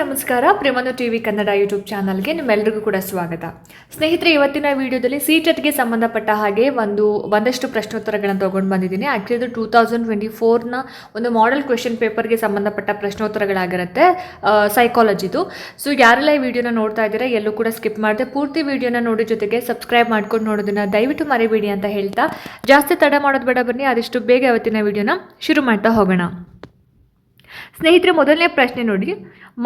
ನಮಸ್ಕಾರ. ಪ್ರೇಮನು TV Kannada YouTube ಚಾನಲ್ಗೆ ನಿಮ್ಮೆಲ್ಲರಿಗೂ ಕೂಡ ಸ್ವಾಗತ. ಸ್ನೇಹಿತರೆ, ಇವತ್ತಿನ ವಿಡಿಯೋದಲ್ಲಿ ಸಿ ಟೆಟ್ಗೆ ಸಂಬಂಧಪಟ್ಟ ಹಾಗೆ ಒಂದು, ಒಂದಷ್ಟು ಪ್ರಶ್ನೋತ್ತರಗಳನ್ನು ತೊಗೊಂಡು ಬಂದಿದ್ದೀನಿ. ಆ್ಯಕ್ಚುಲಿ ಇದು ಟೂ ತೌಸಂಡ್ ಟ್ವೆಂಟಿ ಫೋರ್ನ ಒಂದು ಮಾಡೆಲ್ ಕ್ವೆಶನ್ ಪೇಪರ್ಗೆ ಸಂಬಂಧಪಟ್ಟ ಪ್ರಶ್ನೋತ್ತರಗಳಾಗಿರುತ್ತೆ ಸೈಕಾಲಜಿದು ಸೊ ಯಾರೆಲ್ಲ ಈ ವಿಡಿಯೋನ ನೋಡ್ತಾ ಇದ್ದೀರಾ, ಎಲ್ಲೂ ಕೂಡ ಸ್ಕಿಪ್ ಮಾಡಿದೆ. ಪೂರ್ತಿ ವಿಡಿಯೋನ ನೋಡಿ ಜೊತೆಗೆ ಸಬ್ಸ್ಕ್ರೈಬ್ ಮಾಡ್ಕೊಂಡು ನೋಡೋದನ್ನ ದಯವಿಟ್ಟು ಮರಿಬೇಡಿ ಅಂತ ಹೇಳ್ತಾ. ಜಾಸ್ತಿ ತಡ ಮಾಡೋದು ಬೇಡ ಬನ್ನಿ, ಆದಷ್ಟು ಬೇಗ ಇವತ್ತಿನ ವಿಡಿಯೋನ ಶುರು ಮಾಡ್ತಾ ಹೋಗೋಣ. ಸ್ನೇಹಿತರೆ, ಮೊದಲನೇ ಪ್ರಶ್ನೆ ನೋಡಿ.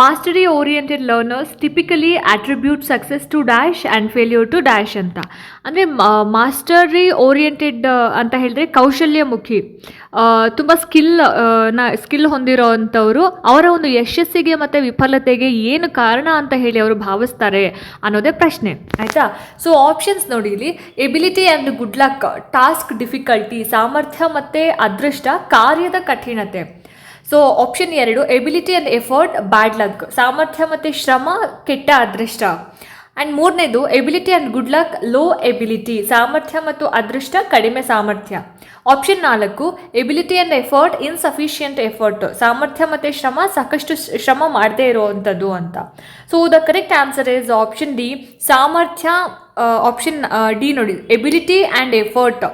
Mastery oriented learners typically attribute success to dash and failure to dash ಅಂತ. ಅಂದರೆ ಮಾಸ್ಟರಿ ಓರಿಯೆಂಟೆಡ್ ಅಂತ ಹೇಳಿದ್ರೆ ಕೌಶಲ್ಯಮುಖಿ ತುಂಬ ಸ್ಕಿಲ್ನ ಸ್ಕಿಲ್ ಹೊಂದಿರೋ ಅಂಥವರು ಅವರ ಒಂದು ಯಶಸ್ಸಿಗೆ ಮತ್ತು ವಿಫಲತೆಗೆ ಏನು ಕಾರಣ ಅಂತ ಹೇಳಿ ಅವರು ಭಾವಿಸ್ತಾರೆ ಅನ್ನೋದೇ ಪ್ರಶ್ನೆ. ಆಯಿತಾ? ಸೊ ಆಪ್ಷನ್ಸ್ ನೋಡಿ ಇಲ್ಲಿ. Ability and good luck task difficulty ಸಾಮರ್ಥ್ಯ ಮತ್ತು ಅದೃಷ್ಟ, ಕಾರ್ಯದ ಕಠಿಣತೆ. ಸೊ ಆಪ್ಷನ್ ಎರಡು ability and effort bad luck ಸಾಮರ್ಥ್ಯ ಮತ್ತು ಶ್ರಮ, ಕೆಟ್ಟ ಅದೃಷ್ಟ. ಆ್ಯಂಡ್ ಮೂರನೇದು ability and good luck low ability ಸಾಮರ್ಥ್ಯ ಮತ್ತು ಅದೃಷ್ಟ, ಕಡಿಮೆ ಸಾಮರ್ಥ್ಯ. ಆಪ್ಷನ್ ನಾಲ್ಕು ability and effort insufficient effort ಸಾಮರ್ಥ್ಯ ಮತ್ತು ಶ್ರಮ, ಸಾಕಷ್ಟು ಶ್ರ- ಶ್ರಮ ಮಾಡದೇ ಇರುವಂಥದ್ದು ಅಂತ. So the correct answer is option D ಸಾಮರ್ಥ್ಯ ಆಪ್ಷನ್ ಡಿ ನೋಡಿ. ಎಬಿಲಿಟಿ ಆ್ಯಂಡ್ ಎಫರ್ಟ್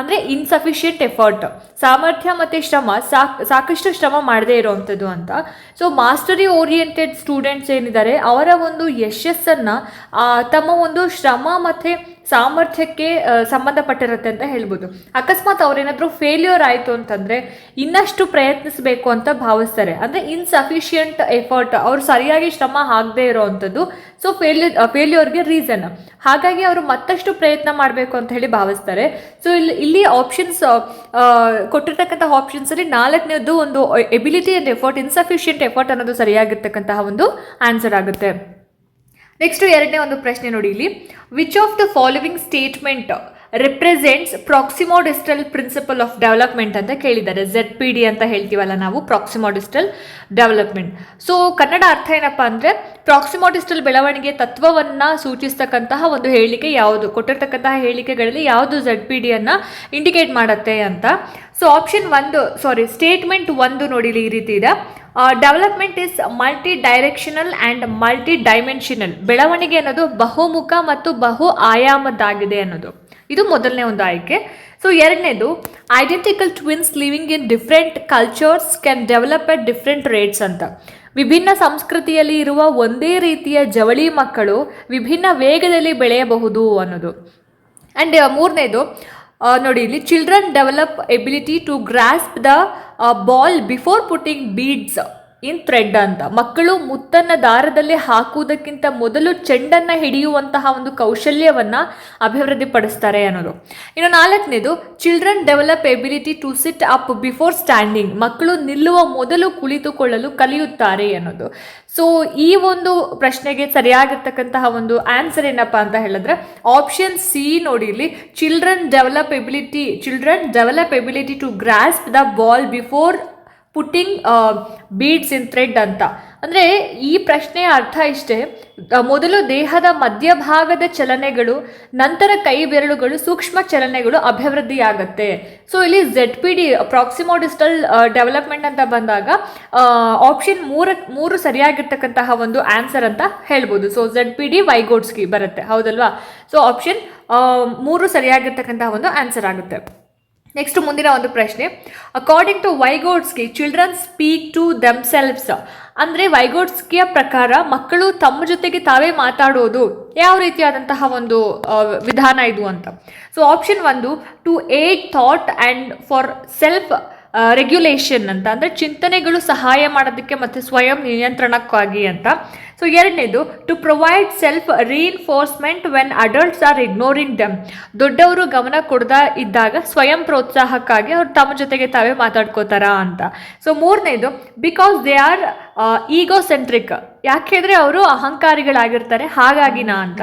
ಅಂದರೆ ಇನ್ಸಫಿಷಿಯಂಟ್ ಎಫರ್ಟ್ ಸಾಮರ್ಥ್ಯ ಮತ್ತು ಶ್ರಮ, ಸಾಕ್, ಸಾಕಷ್ಟು ಶ್ರಮ ಮಾಡದೇ ಇರೋವಂಥದ್ದು ಅಂತ. ಸೊ ಮಾಸ್ಟರಿ ಓರಿಯೆಂಟೆಡ್ ಸ್ಟೂಡೆಂಟ್ಸ್ ಏನಿದ್ದಾರೆ, ಅವರ ಒಂದು ಯಶಸ್ಸನ್ನು ತಮ್ಮ ಒಂದು ಶ್ರಮ ಮತ್ತು ಸಾಮರ್ಥ್ಯಕ್ಕೆ ಸಂಬಂಧಪಟ್ಟಿರತ್ತೆ ಅಂತ ಹೇಳ್ಬೋದು. ಅಕಸ್ಮಾತ್ ಅವರೇನಾದರೂ ಫೇಲ್ಯೂರ್ ಆಯಿತು ಅಂತಂದರೆ ಇನ್ನಷ್ಟು ಪ್ರಯತ್ನಿಸಬೇಕು ಅಂತ ಭಾವಿಸ್ತಾರೆ. ಅಂದರೆ ಇನ್ಸಫಿಷಿಯಂಟ್ ಎಫರ್ಟ್ ಅವರು ಸರಿಯಾಗಿ ಶ್ರಮ ಆಗದೇ ಇರೋವಂಥದ್ದು ಸೊ ಫೇಲ್ಯೂರ್ ಫೇಲ್ಯೂರ್ಗೆ ರೀಸನ್ ಹಾಗಾಗಿ ಅವರು ಮತ್ತಷ್ಟು ಪ್ರಯತ್ನ ಮಾಡಬೇಕು ಅಂತ ಹೇಳಿ ಭಾವಿಸ್ತಾರೆ. ಸೊ ಇಲ್ಲಿ ಇಲ್ಲಿ ಆಪ್ಷನ್ಸ್ ಕೊಟ್ಟಿರ್ತಕ್ಕಂಥ ಆಪ್ಷನ್ಸಲ್ಲಿ ನಾಲ್ಕನೇದು ಒಂದು ability and effort insufficient effort ಅನ್ನೋದು ಸರಿಯಾಗಿರ್ತಕ್ಕಂತಹ ಒಂದು ಆನ್ಸರ್ ಆಗುತ್ತೆ. ನೆಕ್ಸ್ಟ್ ಎರಡನೇ ಒಂದು ಪ್ರಶ್ನೆ ನೋಡಿ ಇಲ್ಲಿ. Which of the following statement represents proximodistal principle of development ಅಂತ ಕೇಳಿದ್ದಾರೆ. ಝೆಡ್ ಪಿ ಡಿ ಅಂತ ಹೇಳ್ತೀವಲ್ಲ ನಾವು ಪ್ರಾಕ್ಸಿಮೋಡಿಸ್ಟಲ್ ಡೆವಲಪ್ಮೆಂಟ್ ಸೊ ಕನ್ನಡ ಅರ್ಥ ಏನಪ್ಪ ಅಂದರೆ ಪ್ರಾಕ್ಸಿಮೋಡಿಸ್ಟಲ್ ಬೆಳವಣಿಗೆ ತತ್ವವನ್ನು ಸೂಚಿಸ್ತಕ್ಕಂತಹ ಒಂದು ಹೇಳಿಕೆ ಯಾವುದು? ಕೊಟ್ಟಿರ್ತಕ್ಕಂತಹ ಹೇಳಿಕೆಗಳಲ್ಲಿ ಯಾವುದು ಝೆಡ್ ಪಿ ಡಿಯನ್ನು ಇಂಡಿಕೇಟ್ ಮಾಡುತ್ತೆ ಅಂತ? ಸೊ ಆಪ್ಷನ್ ಒಂದು ಸಾರಿ ಸ್ಟೇಟ್ಮೆಂಟ್ ಒಂದು ನೋಡಿ ಈ ರೀತಿ ಇದೆ. Development is multi directional and multi dimensional ಬೆಳವಣಿಗೆ ಅನ್ನೋದು ಬಹುಮುಖ ಮತ್ತು ಬಹು ಆಯಾಮದ್ದಾಗಿದೆ ಅನ್ನೋದು. ಇದು ಮೊದಲನೇ ಒಂದು ಆಯ್ಕೆ. ಸೊ ಎರಡನೇದು identical twins living in different cultures can develop at different rates ಅಂತ. ವಿಭಿನ್ನ ಸಂಸ್ಕೃತಿಯಲ್ಲಿ ಇರುವ ಒಂದೇ ರೀತಿಯ ಜವಳಿ ಮಕ್ಕಳು ವಿಭಿನ್ನ ವೇಗದಲ್ಲಿ ಬೆಳೆಯಬಹುದು ಅನ್ನೋದು. ಆ್ಯಂಡ್ ಮೂರನೇದು ನೋಡಿ, ಇಲ್ಲಿ children develop ability to grasp the ball before putting beads in thread ಅಂತ? ಮಕ್ಕಳು ಮುತ್ತನ್ನ ದಾರದಲ್ಲಿ ಹಾಕುವುದಕ್ಕಿಂತ ಮೊದಲು ಚೆಂಡನ್ನು ಹಿಡಿಯುವಂತಹ ಒಂದು ಕೌಶಲ್ಯವನ್ನು ಅಭಿವೃದ್ಧಿಪಡಿಸ್ತಾರೆ ಅನ್ನೋದು. ಇನ್ನು ನಾಲ್ಕನೇದು children develop ability to sit up before standing ಮಕ್ಕಳು ನಿಲ್ಲುವ ಮೊದಲು ಕುಳಿತುಕೊಳ್ಳಲು ಕಲಿಯುತ್ತಾರೆ ಅನ್ನೋದು. ಸೊ ಈ ಒಂದು ಪ್ರಶ್ನೆಗೆ ಸರಿಯಾಗಿರ್ತಕ್ಕಂತಹ ಒಂದು ಆನ್ಸರ್ ಏನಪ್ಪ ಅಂತ ಹೇಳಿದ್ರೆ ಆಪ್ಷನ್ ಸಿ ನೋಡಿ ಇಲ್ಲಿ children develop ability children develop ability to grasp the ball before putting beads in thread ಅಂತ. ಅಂದರೆ ಈ ಪ್ರಶ್ನೆಯ ಅರ್ಥ ಇಷ್ಟೇ ಮೊದಲು ದೇಹದ ಮಧ್ಯಭಾಗದ ಚಲನೆಗಳು, ನಂತರ ಕೈ ಬೆರಳುಗಳು, ಸೂಕ್ಷ್ಮ ಚಲನೆಗಳು ಅಭಿವೃದ್ಧಿಯಾಗತ್ತೆ. ಸೊ ಇಲ್ಲಿ Z P D proximodistal development ಅಂತ ಬಂದಾಗ ಆಪ್ಷನ್ ಮೂರ, ಮೂರು ಸರಿಯಾಗಿರ್ತಕ್ಕಂತಹ ಒಂದು ಆನ್ಸರ್ ಅಂತ ಹೇಳ್ಬೋದು. So Z P D Vygotsky ಬರುತ್ತೆ. ಹೌದಲ್ವಾ? ಸೊ ಆಪ್ಷನ್ ಮೂರು ಸರಿಯಾಗಿರ್ತಕ್ಕಂತಹ ಒಂದು ಆನ್ಸರ್ ಆಗುತ್ತೆ. ನೆಕ್ಸ್ಟ್ ಮುಂದಿನ ಒಂದು ಪ್ರಶ್ನೆ. ಅಕಾರ್ಡಿಂಗ್ ಟು ವೈಗೋಡ್ಸ್ಗೆ ಚಿಲ್ಡ್ರನ್ ಸ್ಪೀಕ್ ಟು ದೆಮ್ಸೆಲ್ವ್ಸ್ ಅಂದರೆ ವೈಗೋಡ್ಸ್ಕಿಯ ಪ್ರಕಾರ ಮಕ್ಕಳು ತಮ್ಮ ಜೊತೆಗೆ ತಾವೇ ಮಾತಾಡೋದು ಯಾವ ರೀತಿಯಾದಂತಹ ಒಂದು ವಿಧಾನ ಇದು ಅಂತ. ಸೊ ಆಪ್ಷನ್ ಒಂದು to aid thought and for self regulation ಅಂತ. ಅಂದರೆ ಚಿಂತನೆಗಳು ಸಹಾಯ ಮಾಡೋದಕ್ಕೆ ಮತ್ತು ಸ್ವಯಂ ನಿಯಂತ್ರಣಕ್ಕಾಗಿ ಅಂತ. ಸೊ ಎರಡನೇದು to provide self reinforcement when adults are ignoring them ದೊಡ್ಡವರು ಗಮನ ಕೊಡದ ಇದ್ದಾಗ ಸ್ವಯಂ ಪ್ರೋತ್ಸಾಹಕ್ಕಾಗಿ ಅವ್ರು ತಮ್ಮ ಜೊತೆಗೆ ತಾವೇ ಮಾತಾಡ್ಕೋತಾರ ಅಂತ. ಸೊ ಮೂರನೇದು because they are ego centric ಯಾಕೆಂದರೆ ಅವರು ಅಹಂಕಾರಿಗಳಾಗಿರ್ತಾರೆ, ಹಾಗಾಗಿನಾ ಅಂತ.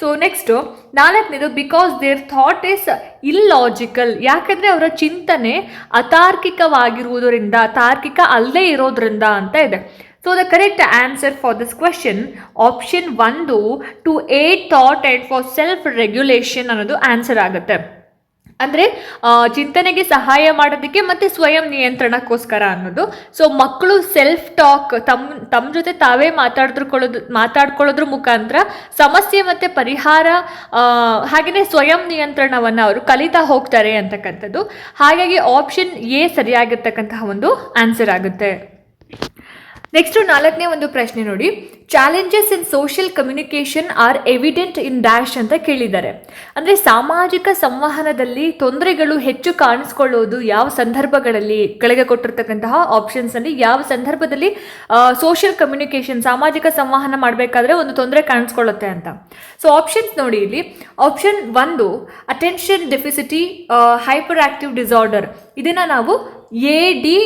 ಸೊ ನೆಕ್ಸ್ಟು ನಾಲ್ಕನೇದು because their thought is illogical ಯಾಕೆಂದರೆ ಅವರ ಚಿಂತನೆ ಅತಾರ್ಕಿಕವಾಗಿರುವುದರಿಂದ, ತಾರ್ಕಿಕ ಅಲ್ಲದೆ ಇರೋದ್ರಿಂದ ಅಂತ ಇದೆ. So the correct answer for this question option ಒಂದು to aid thought and for self regulation ಅನ್ನೋದು ಆನ್ಸರ್ ಆಗುತ್ತೆ. ಅಂದರೆ ಚಿಂತನೆಗೆ ಸಹಾಯ ಮಾಡೋದಕ್ಕೆ ಮತ್ತು ಸ್ವಯಂ ನಿಯಂತ್ರಣಕ್ಕೋಸ್ಕರ ಅನ್ನೋದು. ಸೊ ಮಕ್ಕಳು ಸೆಲ್ಫ್ ಟಾಕ್ ತಮ್ಮ ತಮ್ಮ ಜೊತೆ ತಾವೇ ಮಾತಾಡ್ಕೊಳ್ಳೋದು ಮಾತಾಡ್ಕೊಳ್ಳೋದ್ರ ಮುಖಾಂತರ ಸಮಸ್ಯೆ ಮತ್ತು ಪರಿಹಾರ ಹಾಗೆಯೇ ಸ್ವಯಂ ನಿಯಂತ್ರಣವನ್ನು ಅವರು ಕಲಿತಾ ಹೋಗ್ತಾರೆ ಅಂತಕ್ಕಂಥದ್ದು. ಹಾಗಾಗಿ ಆಪ್ಷನ್ ಎ ಸರಿಯಾಗಿರ್ತಕ್ಕಂತಹ ಒಂದು ಆನ್ಸರ್ ಆಗುತ್ತೆ. ನೆಕ್ಸ್ಟು ನಾಲ್ಕನೇ ಒಂದು ಪ್ರಶ್ನೆ ನೋಡಿ. Challenges in social communication are evident in dash ಅಂತ ಕೇಳಿದ್ದಾರೆ. ಅಂದರೆ ಸಾಮಾಜಿಕ ಸಂವಹನದಲ್ಲಿ ತೊಂದರೆಗಳು ಹೆಚ್ಚು ಕಾಣಿಸ್ಕೊಳ್ಳೋದು ಯಾವ ಸಂದರ್ಭಗಳಲ್ಲಿ ಕೆಳಗೆ ಕೊಟ್ಟಿರ್ತಕ್ಕಂತಹ ಆಪ್ಷನ್ಸಲ್ಲಿ ಯಾವ ಸಂದರ್ಭದಲ್ಲಿ ಸೋಷಿಯಲ್ ಕಮ್ಯುನಿಕೇಷನ್ ಸಾಮಾಜಿಕ ಸಂವಹನ ಮಾಡಬೇಕಾದ್ರೆ ಒಂದು ತೊಂದರೆ ಕಾಣಿಸ್ಕೊಳ್ಳುತ್ತೆ ಅಂತ. ಸೊ ಆಪ್ಷನ್ಸ್ ನೋಡಿ ಇಲ್ಲಿ. ಆಪ್ಷನ್ ಒಂದು attention deficit hyper active disorder ಇದನ್ನು ನಾವು ಎ ಡಿ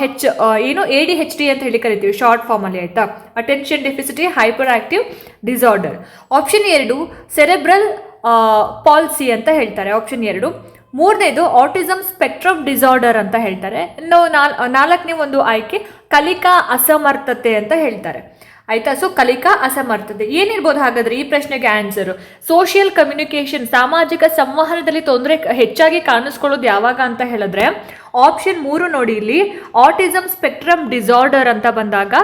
ಹೆಚ್ ಏನು ಎ ಡಿ ಹೆಚ್ ಡಿ ಅಂತ ಹೇಳಿ ಕರಿತೀವಿ ಶಾರ್ಟ್ ಫಾರ್ಮಲ್ಲಿ ಆಯಿತಾ? Attention deficit hyperactive disorder option ಎರಡು ಸೆರೆಬ್ರಲ್ ಪಾಲ್ಸಿ ಅಂತ ಹೇಳ್ತಾರೆ. ಆಪ್ಷನ್ ಎರಡು. ಮೂರನೇದು ಆಟಿಸಮ್ ಸ್ಪೆಕ್ಟ್ರಮ್ ಡಿಸಾರ್ಡರ್ ಅಂತ ಹೇಳ್ತಾರೆ. ಇನ್ನು ನಾಲ್, ನಾಲ್ಕನೇ ಒಂದು ಆಯ್ಕೆ, ಕಲಿಕಾ ಅಸಮರ್ಥತೆ ಅಂತ ಹೇಳ್ತಾರೆ. ಆಯ್ತಾ? ಸೊ ಕಲಿಕಾ ಅಸಮರ್ಥತೆ. ಏನಿರ್ಬೋದು ಹಾಗಾದ್ರೆ ಈ ಪ್ರಶ್ನೆಗೆ ಆನ್ಸರ್ ಸೋಷಿಯಲ್ ಕಮ್ಯುನಿಕೇಷನ್ ಸಾಮಾಜಿಕ ಸಂವಹನದಲ್ಲಿ ತೊಂದರೆ ಹೆಚ್ಚಾಗಿ ಕಾಣಿಸ್ಕೊಳ್ಳೋದು ಯಾವಾಗ ಅಂತ ಹೇಳಿದ್ರೆ ಆಪ್ಷನ್ ಮೂರು ನೋಡಿ ಇಲ್ಲಿ ಆಟಿಸಮ್ ಸ್ಪೆಕ್ಟ್ರಮ್ ಡಿಸಾರ್ಡರ್ ಅಂತ ಬಂದಾಗ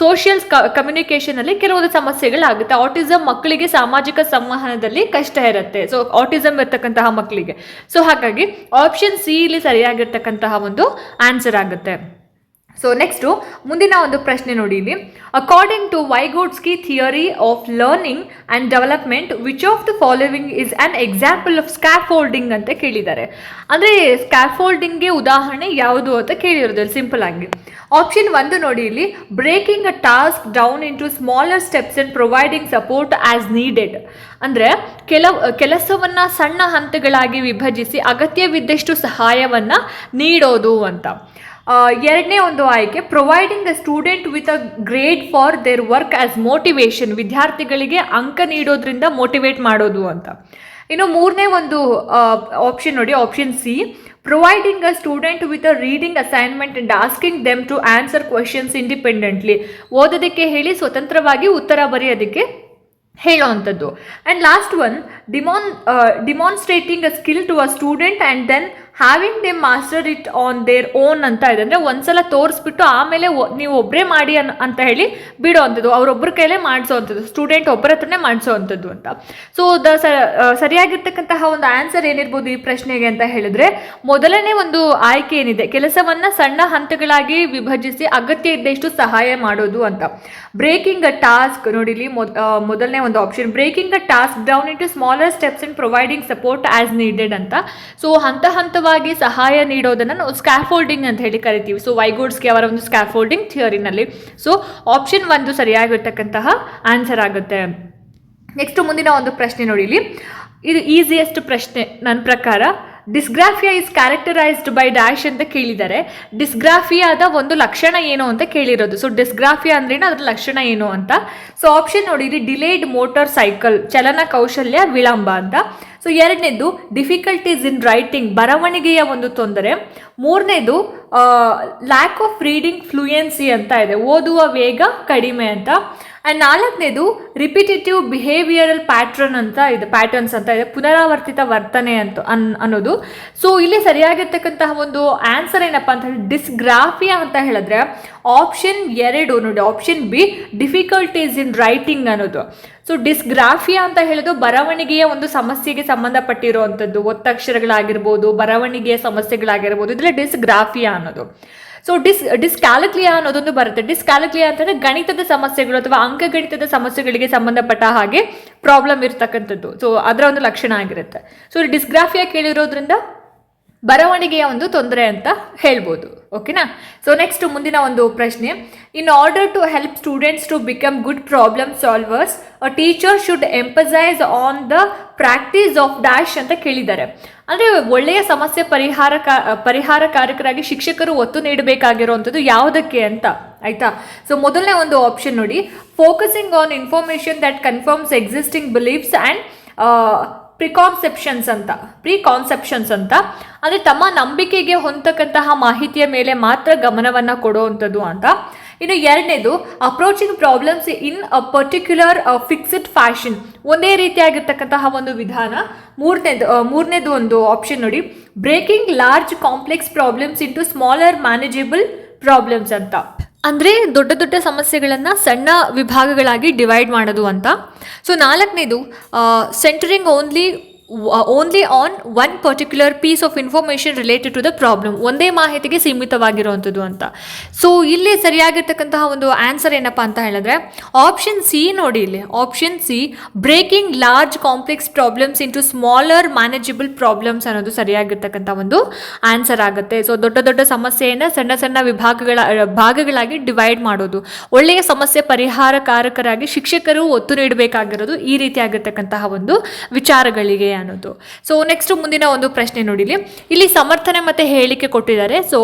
ಸೋಷಿಯಲ್ ಕಮ್ಯುನಿಕೇಷನಲ್ಲಿ ಕೆಲವೊಂದು ಸಮಸ್ಯೆಗಳಾಗುತ್ತೆ. ಆಟಿಸಮ್ ಮಕ್ಕಳಿಗೆ ಸಾಮಾಜಿಕ ಸಂವಹನದಲ್ಲಿ ಕಷ್ಟ ಇರುತ್ತೆ. ಸೊ ಆಟಿಸಮ್ ಇರ್ತಕ್ಕಂತಹ ಮಕ್ಕಳಿಗೆ. ಸೊ ಹಾಗಾಗಿ ಆಪ್ಷನ್ ಸಿ ಇಲ್ಲಿ ಸರಿಯಾಗಿರ್ತಕ್ಕಂತಹ ಒಂದು ಆನ್ಸರ್ ಆಗುತ್ತೆ. ಸೊ ನೆಕ್ಸ್ಟು ಮುಂದಿನ ಒಂದು ಪ್ರಶ್ನೆ ನೋಡಿ ಇಲ್ಲಿ. According to Vygotsky theory of learning and development which of the following is an example of scaffolding ಅಂತ ಕೇಳಿದ್ದಾರೆ. ಅಂದರೆ ಸ್ಕ್ಯಾಫೋಲ್ಡಿಂಗ್ಗೆ ಉದಾಹರಣೆ ಯಾವುದು ಅಂತ ಕೇಳಿರೋದು ಸಿಂಪಲ್ ಆಗಿ. ಆಪ್ಷನ್ ಒಂದು ನೋಡಿ ಇಲ್ಲಿ. Breaking a task down into smaller steps and providing support as needed ಅಂದರೆ, ಕೆಲ, ಕೆಲಸವನ್ನು ಸಣ್ಣ ಹಂತಗಳಾಗಿ ವಿಭಜಿಸಿ ಅಗತ್ಯವಿದ್ದಷ್ಟು ಸಹಾಯವನ್ನು ನೀಡೋದು ಅಂತ. ಎರಡನೇ ಒಂದು ಆಯ್ಕೆ providing the student with a grade for their work as motivation ವಿದ್ಯಾರ್ಥಿಗಳಿಗೆ ಅಂಕ ನೀಡೋದ್ರಿಂದ ಮೋಟಿವೇಟ್ ಮಾಡೋದು ಅಂತ. ಇನ್ನು ಮೂರನೇ ಒಂದು ಆಪ್ಷನ್ ನೋಡಿ option C providing a student with a reading assignment and asking them to answer questions independently ಓದೋದಕ್ಕೆ ಹೇಳಿ ಸ್ವತಂತ್ರವಾಗಿ ಉತ್ತರ ಬರೆಯೋದಕ್ಕೆ ಹೇಳೋ ಅಂಥದ್ದು and last one demon demonstrating a skill to a student and then having they master it on their own ಅಂತ ಇದೆ. ಅಂದರೆ ಒಂದ್ಸಲ ತೋರಿಸ್ಬಿಟ್ಟು ಆಮೇಲೆ ನೀವು ಒಬ್ಬರೇ ಮಾಡಿ ಅನ್ ಅಂತ ಹೇಳಿ ಬಿಡೋ ಅಂಥದ್ದು ಅವರೊಬ್ಬರ ಕೈಲೇ ಮಾಡಿಸೋ ಅಂಥದ್ದು ಸ್ಟೂಡೆಂಟ್ ಒಬ್ಬರ ಹತ್ರನೇ ಮಾಡಿಸೋ ಅಂಥದ್ದು ಅಂತ. ಸೊ ದ ಸರಿಯಾಗಿರ್ತಕ್ಕಂತಹ ಒಂದು ಆನ್ಸರ್ ಏನಿರ್ಬೋದು ಈ ಪ್ರಶ್ನೆಗೆ ಅಂತ ಹೇಳಿದ್ರೆ, ಮೊದಲನೇ ಒಂದು ಆಯ್ಕೆ ಏನಿದೆ, ಕೆಲಸವನ್ನು ಸಣ್ಣ ಹಂತಗಳಾಗಿ ವಿಭಜಿಸಿ ಅಗತ್ಯ ಇದ್ದಷ್ಟು ಸಹಾಯ ಮಾಡೋದು ಅಂತ. ಬ್ರೇಕಿಂಗ್ ಅ ಟಾಸ್ಕ್ ನೋಡಿ ಇಲ್ಲಿ ಮೊದಲನೇ ಒಂದು option breaking a task down into smaller steps in providing support as needed ಅಂತ. ಸೊ ಹಂತ ಹಂತವಾಗಿ ಸಹಾಯ ನೀಡೋದನ್ನು ನಾವು ಸ್ಕ್ಯಾಫೋಲ್ಡಿಂಗ್ ಅಂತ ಹೇಳಿ ಕರಿತೀವಿ. ಸೊ ವೈಗೋಡ್ಸ್ಗೆ ಅವರ ಒಂದು ಸ್ಕ್ಯಾಫೋಲ್ಡಿಂಗ್ ಥಿಯರಿನಲ್ಲಿ ಸೊ ಆಪ್ಷನ್ ಒಂದು ಸರಿಯಾಗಿರ್ತಕ್ಕಂತಹ ಆನ್ಸರ್ ಆಗುತ್ತೆ. ನೆಕ್ಸ್ಟ್ ಮುಂದಿನ ಒಂದು ಪ್ರಶ್ನೆ ನೋಡಿ ಇಲ್ಲಿ ಇದು ಈಸಿಯೆಸ್ಟ್ ಪ್ರಶ್ನೆ ನನ್ನ ಪ್ರಕಾರ. Dysgraphia is characterized by dash ಅಂತ ಕೇಳಿದ್ದಾರೆ ಡಿಸ್ಗ್ರಾಫಿಯಾದ ಒಂದು ಲಕ್ಷಣ ಏನು ಅಂತ ಕೇಳಿರೋದು. ಸೊ ಡಿಸ್ಗ್ರಾಫಿಯಾ ಅಂದ್ರೆ ಅದರ ಲಕ್ಷಣ ಏನು ಅಂತ? ಸೊ ಆಪ್ಷನ್ ನೋಡಿರಿ ಡಿಲೇಡ್ ಮೋಟಾರ್ ಸೈಕಲ್ ಚಲನ ಕೌಶಲ್ಯ ವಿಳಂಬ ಅಂತ. ಸೊ ಎರಡನೇದು ಡಿಫಿಕಲ್ಟೀಸ್ ಇನ್ ರೈಟಿಂಗ್ ಬರವಣಿಗೆಯ ಒಂದು ತೊಂದರೆ. ಮೂರನೇದು ಲ್ಯಾಕ್ ಆಫ್ ರೀಡಿಂಗ್ ಫ್ಲೂಯೆನ್ಸಿ ಅಂತ ಇದೆ, ಓದುವ ವೇಗ ಕಡಿಮೆ ಅಂತ. ಆ್ಯಂಡ್ ನಾಲ್ಕನೇದು ರಿಪಿಟೇಟಿವ್ ಬಿಹೇವಿಯರಲ್ ಪ್ಯಾಟ್ರನ್ ಅಂತ ಇದೆ ಪ್ಯಾಟರ್ನ್ಸ್ ಅಂತ ಇದೆ, ಪುನರಾವರ್ತಿತ ವರ್ತನೆ ಅಂತ ಅನ್, ಅನ್ನೋದು. ಸೊ ಇಲ್ಲಿ ಸರಿಯಾಗಿರ್ತಕ್ಕಂತಹ ಒಂದು ಆನ್ಸರ್ ಏನಪ್ಪ ಅಂತ ಹೇಳಿ ಡಿಸ್ಗ್ರಾಫಿಯಾ ಅಂತ ಹೇಳಿದ್ರೆ ಆಪ್ಷನ್ ಎರಡು, ನೋಡಿ option B difficulties in writing ಅನ್ನೋದು. ಸೊ ಡಿಸ್ಗ್ರಾಫಿಯಾ ಅಂತ ಹೇಳೋದು ಬರವಣಿಗೆಯ ಒಂದು ಸಮಸ್ಯೆಗೆ ಸಂಬಂಧಪಟ್ಟಿರುವಂಥದ್ದು. ಒತ್ತಕ್ಷರಗಳಾಗಿರ್ಬೋದು, ಬರವಣಿಗೆಯ ಸಮಸ್ಯೆಗಳಾಗಿರ್ಬೋದು, ಇದರಲ್ಲಿ ಡಿಸ್ಗ್ರಾಫಿಯಾ ಅನ್ನೋದು. ಸೊ ಡಿಸ್ ಡಿಸ್ಕ್ಯಾಲಕ್ಲಿಯಾ ಅನ್ನೋದೊಂದು ಬರುತ್ತೆ. ಡಿಸ್ಕ್ಯಾಲಕ್ಲಿಯಾ ಅಂತಂದ್ರೆ ಗಣಿತದ ಸಮಸ್ಯೆಗಳು ಅಥವಾ ಅಂಕಗಣಿತದ ಸಮಸ್ಯೆಗಳಿಗೆ ಸಂಬಂಧಪಟ್ಟ ಹಾಗೆ ಪ್ರಾಬ್ಲಮ್ ಇರ್ತಕ್ಕಂಥದ್ದು. ಸೊ ಅದರ ಒಂದು ಲಕ್ಷಣ ಆಗಿರುತ್ತೆ. ಸೊ ಡಿಸ್ಗ್ರಾಫಿಯಾ ಕೇಳಿರೋದ್ರಿಂದ ಬರವಣಿಗೆಯ ಒಂದು ತೊಂದರೆ ಅಂತ ಹೇಳ್ಬೋದು, ಓಕೆನಾ? ಸೊ ನೆಕ್ಸ್ಟ್ ಮುಂದಿನ ಒಂದು ಪ್ರಶ್ನೆ. In order to help students to become good problem solvers a teacher should emphasize on the practice of dash ಅಂತ ಕೇಳಿದ್ದಾರೆ. ಅಂದರೆ ಒಳ್ಳೆಯ ಸಮಸ್ಯೆ ಪರಿಹಾರ ಪರಿಹಾರ ಪರಿಹಾರಕಾರಕರಾಗಿ ಶಿಕ್ಷಕರು ಒತ್ತು ನೀಡಬೇಕಾಗಿರುವಂಥದ್ದು ಯಾವುದಕ್ಕೆ ಅಂತ, ಆಯ್ತಾ? ಸೊ ಮೊದಲನೇ ಒಂದು ಆಪ್ಷನ್ ನೋಡಿ. Focusing on information that confirms existing beliefs and preconceptions ಅಂತ ಪ್ರಿಕಾನ್ಸೆಪ್ಷನ್ಸ್ ಅಂತ. ಅಂದರೆ ತಮ್ಮ ನಂಬಿಕೆಗೆ ಹೊಂದತಕ್ಕಂತಹ ಮಾಹಿತಿಯ ಮೇಲೆ ಮಾತ್ರ ಗಮನವನ್ನು ಕೊಡುವಂಥದ್ದು ಅಂತ. ಇನ್ನು ಎರಡನೇದು approaching problems in a particular fixed fashion ಒಂದೇ ರೀತಿಯಾಗಿರ್ತಕ್ಕಂತಹ ಒಂದು ವಿಧಾನ. ಮೂರನೇದು ಮೂರನೇದು ಒಂದು ಆಪ್ಷನ್ ನೋಡಿ. Breaking large complex problems into smaller manageable problems ಅಂತ. ಅಂದರೆ ದೊಡ್ಡ ದೊಡ್ಡ ಸಮಸ್ಯೆಗಳನ್ನು ಸಣ್ಣ ವಿಭಾಗಗಳಾಗಿ ಡಿವೈಡ್ ಮಾಡೋದು ಅಂತ. ಸೊ ನಾಲ್ಕನೇದು centering only only on one particular piece of information related to the problem ಒಂದೇ ಮಾಹಿತಿಗೆ ಸೀಮಿತವಾಗಿರುವಂಥದ್ದು ಅಂತ. ಸೊ ಇಲ್ಲಿ ಸರಿಯಾಗಿರ್ತಕ್ಕಂತಹ ಒಂದು ಆನ್ಸರ್ ಏನಪ್ಪ ಅಂತ ಹೇಳಿದ್ರೆ ಆಪ್ಷನ್ ಸಿ ನೋಡಿ ಇಲ್ಲಿ. Option C breaking large complex problems into smaller manageable problems ಅನ್ನೋದು ಸರಿಯಾಗಿರ್ತಕ್ಕಂಥ ಒಂದು ಆನ್ಸರ್ ಆಗುತ್ತೆ. ಸೊ ದೊಡ್ಡ ದೊಡ್ಡ ಸಮಸ್ಯೆಯನ್ನು ಸಣ್ಣ ಸಣ್ಣ ವಿಭಾಗಗಳ, ಭಾಗಗಳಾಗಿ ಡಿವೈಡ್ ಮಾಡೋದು. ಒಳ್ಳೆಯ ಸಮಸ್ಯೆ ಪರಿಹಾರಕಾರಕರಾಗಿ ಶಿಕ್ಷಕರು ಒತ್ತು ನೀಡಬೇಕಾಗಿರೋದು ಈ ರೀತಿಯಾಗಿರ್ತಕ್ಕಂತಹ ಒಂದು ವಿಚಾರಗಳಿಗೆ ಅನ್ನೋದು. ಸೊ ನೆಕ್ಸ್ಟ್ ಮುಂದಿನ ಒಂದು ಪ್ರಶ್ನೆ ನೋಡಿಲಿ. ಇಲ್ಲಿ ಸಮರ್ಥನೆ ಮತ್ತು ಹೇಳಿಕೆ ಕೊಟ್ಟಿದ್ದಾರೆ. ಸೊ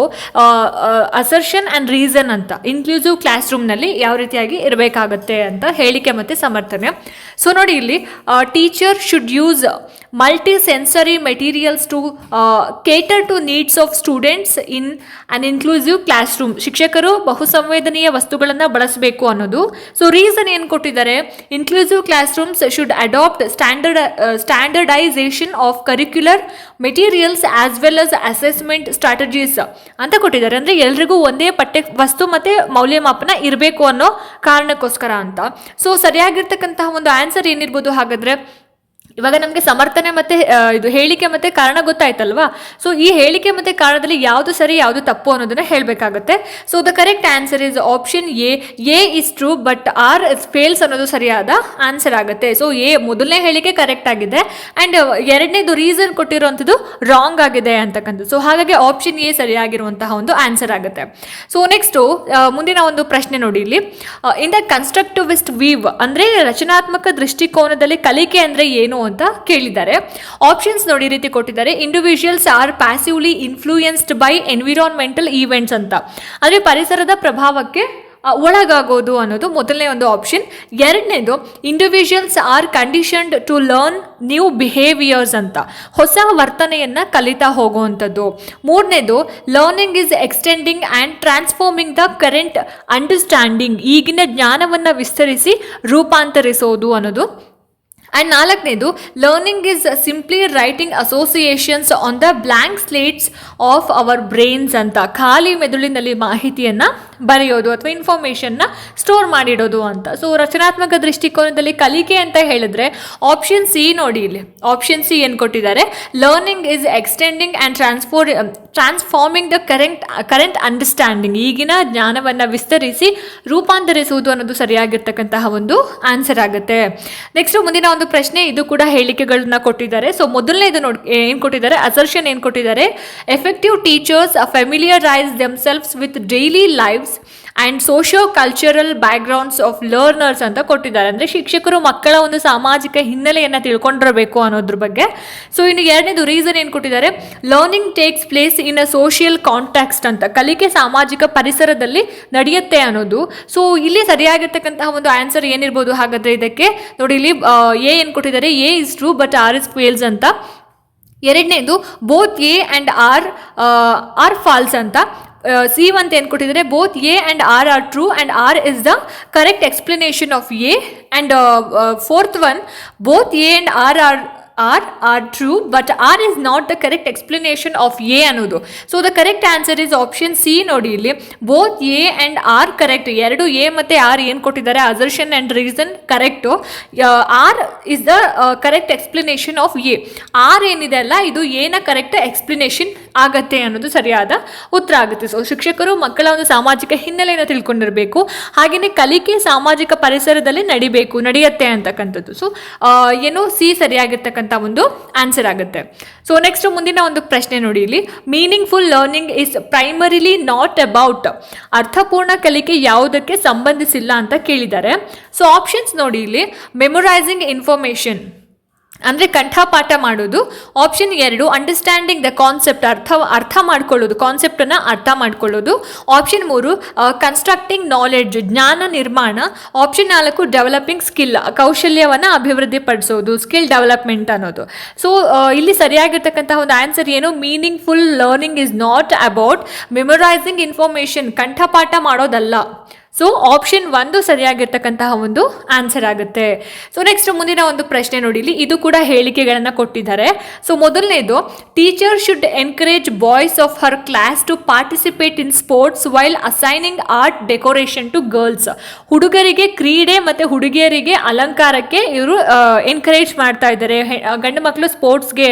ಅಸರ್ಷನ್ ಆ್ಯಂಡ್ ರೀಸನ್ ಅಂತ. ಇನ್ಕ್ಲೂಸಿವ್ ಕ್ಲಾಸ್ ರೂಮ್ನಲ್ಲಿ ಯಾವ ರೀತಿಯಾಗಿ ಇರಬೇಕಾಗತ್ತೆ ಅಂತ ಹೇಳಿಕೆ ಮತ್ತು ಸಮರ್ಥನೆ. ಸೊ ನೋಡಿ ಇಲ್ಲಿ teacher should use multisensory materials to cater to needs of students in in inclusive classroom ಶಿಕ್ಷಕರು ಬಹುಸಂವೇದನೀಯ ವಸ್ತುಗಳನ್ನು ಬಳಸಬೇಕು ಅನ್ನೋದು. ಸೊ ರೀಸನ್ ಏನು ಕೊಟ್ಟಿದ್ದಾರೆ? Inclusive classrooms should adapt standard standardisation of curricular materials as well as assessment strategies ಅಂತ ಕೊಟ್ಟಿದ್ದಾರೆ. ಅಂದರೆ ಎಲ್ರಿಗೂ ಒಂದೇ ಪಠ್ಯ, ವಸ್ತು ಮತ್ತು ಮೌಲ್ಯಮಾಪನ ಇರಬೇಕು ಅನ್ನೋ ಕಾರಣಕ್ಕೋಸ್ಕರ ಅಂತ. ಸೊ ಸರಿಯಾಗಿರ್ತಕ್ಕಂತಹ ಒಂದು ಆನ್ಸರ್ ಏನಿರ್ಬೋದು ಹಾಗಾದರೆ? ಇವಾಗ ನಮಗೆ ಸಮರ್ಥನೆ ಮತ್ತು ಇದು ಹೇಳಿಕೆ ಮತ್ತೆ ಕಾರಣ ಗೊತ್ತಾಯ್ತಲ್ವಾ? ಸೊ ಈ ಹೇಳಿಕೆ ಮತ್ತು ಕಾರಣದಲ್ಲಿ ಯಾವುದು ಸರಿ, ಯಾವುದು ತಪ್ಪು ಅನ್ನೋದನ್ನ ಹೇಳಬೇಕಾಗುತ್ತೆ. So the correct answer is option A A is true but R false ಅನ್ನೋದು ಸರಿಯಾದ ಆನ್ಸರ್ ಆಗುತ್ತೆ. ಸೊ ಎ ಮೊದಲನೇ ಹೇಳಿಕೆ ಕರೆಕ್ಟ್ ಆಗಿದೆ ಆ್ಯಂಡ್ ಎರಡನೇದು ರೀಸನ್ ಕೊಟ್ಟಿರುವಂಥದ್ದು ರಾಂಗ್ ಆಗಿದೆ ಅಂತಕ್ಕಂಥದ್ದು. ಸೊ ಹಾಗಾಗಿ ಆಪ್ಷನ್ ಎ ಸರಿಯಾಗಿರುವಂತಹ ಒಂದು ಆನ್ಸರ್ ಆಗುತ್ತೆ. ಸೊ ನೆಕ್ಸ್ಟು ಮುಂದಿನ ಒಂದು ಪ್ರಶ್ನೆ ನೋಡಿ ಇಲ್ಲಿ. ಇನ್ ದ ಕನ್ಸ್ಟ್ರಕ್ಟಿವಿಸ್ಟ್ ವೀವ್ ಅಂದರೆ ರಚನಾತ್ಮಕ ದೃಷ್ಟಿಕೋನದಲ್ಲಿ ಕಲಿಕೆ ಅಂದರೆ ಏನು ಅಂತ ಕೇಳಿದ್ದಾರೆ. ಆಪ್ಷನ್ಸ್ ನೋಡಿ ರೀತಿ ಕೊಟ್ಟಿದ್ದಾರೆ. Individuals are passively influenced by environmental events ಅಂತ. ಅಂದರೆ ಪರಿಸರದ ಪ್ರಭಾವಕ್ಕೆ ಒಳಗಾಗೋದು ಅನ್ನೋದು ಮೊದಲನೇ ಒಂದು ಆಪ್ಷನ್ ಎರಡನೇದು individuals are conditioned to learn new behaviours ಅಂತ. ಹೊಸ ವರ್ತನೆಯನ್ನು ಕಲಿತಾ ಹೋಗುವಂಥದ್ದು. ಮೂರನೇದು learning is extending and transforming the current understanding ಈಗಿನ ಜ್ಞಾನವನ್ನು ವಿಸ್ತರಿಸಿ ರೂಪಾಂತರಿಸೋದು ಅನ್ನೋದು ಆ್ಯಂಡ್ ನಾಲ್ಕನೇದು learning is simply writing associations on the blank slates of our brains ಅಂತ. ಖಾಲಿ ಮೆದುಳಿನಲ್ಲಿ ಮಾಹಿತಿಯನ್ನು ಬರೆಯೋದು ಅಥವಾ ಇನ್ಫಾರ್ಮೇಷನ್ನ ಸ್ಟೋರ್ ಮಾಡಿಡೋದು ಅಂತ. ಸೊ ರಚನಾತ್ಮಕ ದೃಷ್ಟಿಕೋನದಲ್ಲಿ ಕಲಿಕೆ ಅಂತ ಹೇಳಿದ್ರೆ ಆಪ್ಷನ್ ಸಿ ನೋಡಿ ಇಲ್ಲಿ. ಆಪ್ಷನ್ ಸಿ ಏನು ಕೊಟ್ಟಿದ್ದಾರೆ? Learning is extending and transform transforming the current current understanding ಈಗಿನ ಜ್ಞಾನವನ್ನು ವಿಸ್ತರಿಸಿ ರೂಪಾಂತರಿಸುವುದು ಅನ್ನೋದು ಸರಿಯಾಗಿರ್ತಕ್ಕಂತಹ ಒಂದು ಆನ್ಸರ್ ಆಗುತ್ತೆ. ನೆಕ್ಸ್ಟ್ ಮುಂದಿನ ಒಂದು ಪ್ರಶ್ನೆ, ಇದು ಕೂಡ ಹೇಳಿಕೆಗಳನ್ನ ಕೊಟ್ಟಿದ್ದಾರೆ. ಸೊ ಮೊದಲನೇದು ನೋಡಿ ಏನು ಕೊಟ್ಟಿದ್ದಾರೆ? ಅಸರ್ಷನ್ ಏನು ಕೊಟ್ಟಿದ್ದಾರೆ? Effective teachers familiarise themselves with daily lifes and socio cultural backgrounds of learners ಅಂತ ಕೊಟ್ಟಿದ್ದಾರೆ. ಅಂದರೆ ಶಿಕ್ಷಕರು ಮಕ್ಕಳ ಒಂದು ಸಾಮಾಜಿಕ ಹಿನ್ನೆಲೆಯನ್ನು ತಿಳ್ಕೊಂಡಿರಬೇಕು ಅನ್ನೋದ್ರ ಬಗ್ಗೆ. ಸೊ ಇನ್ನು ಎರಡನೇದು ರೀಸನ್ ಏನು ಕೊಟ್ಟಿದ್ದಾರೆ? Learning takes place in a social context ಅಂತ. ಕಲಿಕೆ ಸಾಮಾಜಿಕ ಪರಿಸರದಲ್ಲಿ ನಡೆಯುತ್ತೆ ಅನ್ನೋದು. ಸೊ ಇಲ್ಲಿ ಸರಿಯಾಗಿರ್ತಕ್ಕಂತಹ ಒಂದು ಆನ್ಸರ್ ಏನಿರ್ಬೋದು? ಹಾಗಾದರೆ ಇದಕ್ಕೆ ನೋಡಿ, ಇಲ್ಲಿ ಎ ಏನು ಕೊಟ್ಟಿದ್ದಾರೆ? A is true but R is false ಅಂತ. ಎರಡನೇದು both A and R R false ಅಂತ. ಸಿ ಅಂತ ಏನು ಕೊಟ್ಟಿದ್ದಾರೆ? Both A and R R true and R is the correct explanation of A and fourth one both A and R R R R true but R is not the correct explanation of A ಅನ್ನೋದು. So the correct answer is option C ನೋಡಿ ಇಲ್ಲಿ. Both A and R correct ಎರಡು A ಮತ್ತು R ಏನು ಕೊಟ್ಟಿದ್ದಾರೆ? Assertion and reason correct R is the correct explanation of A R ಏನಿದೆ ಅಲ್ಲ, ಇದು ಎನ ಕರೆಕ್ಟ್ ಎಕ್ಸ್ಪ್ಲನೇಷನ್ ಆಗತ್ತೆ ಅನ್ನೋದು ಸರಿಯಾದ ಉತ್ತರ ಆಗುತ್ತೆ. ಸೊ ಶಿಕ್ಷಕರು, ಮಕ್ಕಳ ಒಂದು ಸಾಮಾಜಿಕ ಹಿನ್ನೆಲೆಯನ್ನು ತಿಳ್ಕೊಂಡಿರಬೇಕು. ಹಾಗೆಯೇ ಕಲಿಕೆ ಸಾಮಾಜಿಕ ಪರಿಸರದಲ್ಲಿ ನಡಿಬೇಕು, ನಡೆಯುತ್ತೆ ಅಂತಕ್ಕಂಥದ್ದು. ಸೊ ಏನು ಸಿ ಸರಿಯಾಗಿರ್ತಕ್ಕಂಥ ಒಂದು ಆನ್ಸರ್ ಆಗುತ್ತೆ. ಸೊ ನೆಕ್ಸ್ಟ್ ಮುಂದಿನ ಒಂದು ಪ್ರಶ್ನೆ ನೋಡಿ ಇಲ್ಲಿ. Meaningful learning is primarily not about ಅರ್ಥಪೂರ್ಣ ಕಲಿಕೆ ಯಾವುದಕ್ಕೆ ಸಂಬಂಧಿಸಿಲ್ಲ ಅಂತ ಕೇಳಿದ್ದಾರೆ. ಸೊ ಆಪ್ಷನ್ಸ್ ನೋಡಿ ಇಲ್ಲಿ. ಮೆಮೊರೈಸಿಂಗ್ ಇನ್ಫಾರ್ಮೇಷನ್ ಅಂದರೆ ಕಂಠಪಾಠ ಮಾಡೋದು. ಆಪ್ಷನ್ ಎರಡು ಅಂಡರ್ಸ್ಟ್ಯಾಂಡಿಂಗ್ ದ ಕಾನ್ಸೆಪ್ಟ್ ಅರ್ಥ ಅರ್ಥ ಮಾಡ್ಕೊಳ್ಳೋದು ಕಾನ್ಸೆಪ್ಟನ್ನು ಅರ್ಥ ಮಾಡ್ಕೊಳ್ಳೋದು. ಆಪ್ಷನ್ ಮೂರು ಕನ್ಸ್ಟ್ರಕ್ಟಿಂಗ್ ನಾಲೆಡ್ಜ್ ಜ್ಞಾನ ನಿರ್ಮಾಣ. ಆಪ್ಷನ್ ನಾಲ್ಕು ಡೆವಲಪಿಂಗ್ ಸ್ಕಿಲ್ ಕೌಶಲ್ಯವನ್ನು ಅಭಿವೃದ್ಧಿಪಡಿಸೋದು ಸ್ಕಿಲ್ ಡೆವಲಪ್ಮೆಂಟ್ ಅನ್ನೋದು. ಸೊ ಇಲ್ಲಿ ಸರಿಯಾಗಿರ್ತಕ್ಕಂತಹ ಒಂದು ಆನ್ಸರ್ ಏನು? Meaningful learning is not about memorising information ಕಂಠಪಾಠ ಮಾಡೋದಲ್ಲ. ಸೊ ಆಪ್ಷನ್ ಒಂದು ಸರಿಯಾಗಿರ್ತಕ್ಕಂತಹ ಒಂದು ಆನ್ಸರ್ ಆಗುತ್ತೆ. ಸೊ ನೆಕ್ಸ್ಟ್ ಮುಂದಿನ ಒಂದು ಪ್ರಶ್ನೆ ನೋಡಿ ಇಲ್ಲಿ ಇದು ಕೂಡ ಹೇಳಿಕೆಗಳನ್ನು ಕೊಟ್ಟಿದ್ದಾರೆ. ಸೊ ಮೊದಲನೇದು teacher should encourage boys of her class to participate in sports while assigning art decoration to girls ಹುಡುಗರಿಗೆ ಕ್ರೀಡೆ ಮತ್ತು ಹುಡುಗಿಯರಿಗೆ ಅಲಂಕಾರಕ್ಕೆ ಇವರು ಎನ್ಕರೇಜ್ ಮಾಡ್ತಾ ಇದ್ದಾರೆ. ಗಂಡು ಮಕ್ಕಳು ಸ್ಪೋರ್ಟ್ಸ್ಗೆ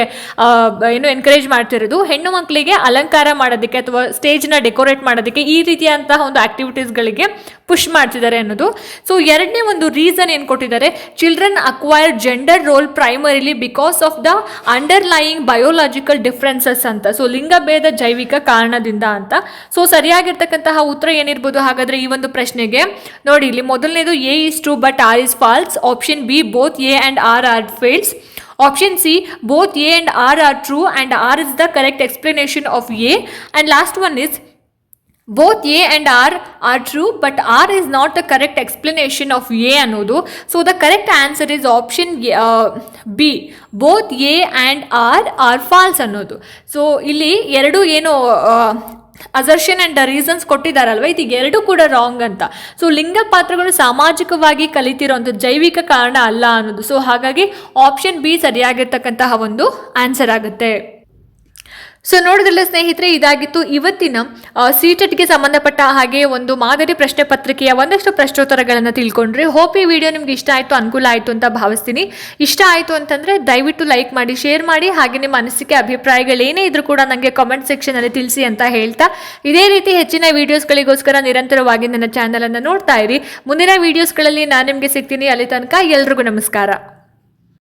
ಏನು ಎನ್ಕರೇಜ್ ಮಾಡ್ತಿರೋದು. ಹೆಣ್ಣು ಮಕ್ಕಳಿಗೆ ಅಲಂಕಾರ ಮಾಡೋದಕ್ಕೆ ಅಥವಾ ಸ್ಟೇಜ್ನ ಡೆಕೋರೇಟ್ ಮಾಡೋದಕ್ಕೆ ಈ ರೀತಿಯಂತಹ ಒಂದು ಆಕ್ಟಿವಿಟೀಸ್ಗಳಿಗೆ ಪುಷ್ ಮಾಡ್ತಿದ್ದಾರೆ ಅನ್ನೋದು. ಸೊ ಎರಡನೇ ಒಂದು ರೀಸನ್ ಏನು ಕೊಟ್ಟಿದ್ದಾರೆ? Children acquire gender role primarily because of the underlying biological differences ಅಂತ. ಸೊ ಲಿಂಗಭೇದ ಜೈವಿಕ ಕಾರಣದಿಂದ ಅಂತ. ಸೊ ಸರಿಯಾಗಿರ್ತಕ್ಕಂತಹ ಉತ್ತರ ಏನಿರ್ಬೋದು? ಹಾಗಾದರೆ ಈ ಒಂದು ಪ್ರಶ್ನೆಗೆ ನೋಡಿ, ಇಲ್ಲಿ ಮೊದಲನೇದು A is true but R is false option B both A and R R false option C both A and R R true and R is the correct explanation of A and last one is both A and R R true but R is not the correct explanation of A ಅನ್ನೋದು. So the correct answer is option B both A and R R false ಅನ್ನೋದು. So ಇಲ್ಲಿ ಎರಡು ಏನು assertion and reasons ಕೊಟ್ಟಿದ್ದಾರಲ್ವ ಇದು ಎರಡು ಕೂಡ wrong ಅಂತ. ಸೊ ಲಿಂಗ ಪಾತ್ರಗಳು ಸಾಮಾಜಿಕವಾಗಿ ಕಲಿತಿರೋಂಥ ಜೈವಿಕ ಕಾರಣ ಅಲ್ಲ ಅನ್ನೋದು. ಸೊ ಹಾಗಾಗಿ ಆಪ್ಷನ್ ಬಿ ಸರಿಯಾಗಿರ್ತಕ್ಕಂತಹ ಒಂದು ಆನ್ಸರ್ ಆಗುತ್ತೆ. ಸೊ ನೋಡಿದ್ರಲ್ಲ ಸ್ನೇಹಿತರೆ, ಇದಾಗಿತ್ತು ಇವತ್ತಿನ ಸೀಟೆಟ್ಗೆ ಸಂಬಂಧಪಟ್ಟ ಹಾಗೆ ಒಂದು ಮಾದರಿ ಪ್ರಶ್ನೆ ಪತ್ರಿಕೆಯ ಒಂದಷ್ಟು ಪ್ರಶ್ನೋತ್ತರಗಳನ್ನು ತಿಳ್ಕೊಂಡ್ರೆ, ಹೋಪ್ ಈ ವಿಡಿಯೋ ನಿಮ್ಗೆ ಇಷ್ಟ ಆಯಿತು, ಅನುಕೂಲ ಆಯಿತು ಅಂತ ಭಾವಿಸ್ತೀನಿ. ಇಷ್ಟ ಆಯಿತು ಅಂತಂದರೆ, ದಯವಿಟ್ಟು ಲೈಕ್ ಮಾಡಿ, ಶೇರ್ ಮಾಡಿ, ಹಾಗೆ ನಿಮ್ಮ ಅನಿಸಿಕೆ, ಅಭಿಪ್ರಾಯಗಳೇನೇ ಇದ್ರೂ ಕೂಡ ನನಗೆ ಕಾಮೆಂಟ್ ಸೆಕ್ಷನಲ್ಲಿ ತಿಳಿಸಿ ಅಂತ ಹೇಳ್ತಾ, ಇದೇ ರೀತಿ ಹೆಚ್ಚಿನ ವೀಡಿಯೋಸ್ಗಳಿಗೋಸ್ಕರ ನಿರಂತರವಾಗಿ ನನ್ನ ಚಾನಲನ್ನು ನೋಡ್ತಾ ಇರಿ. ಮುಂದಿನ ವೀಡಿಯೋಸ್ಗಳಲ್ಲಿ ನಾನು ನಿಮಗೆ ಸಿಗ್ತೀನಿ, ಅಲ್ಲಿ ತನಕ ಎಲ್ರಿಗೂ ನಮಸ್ಕಾರ.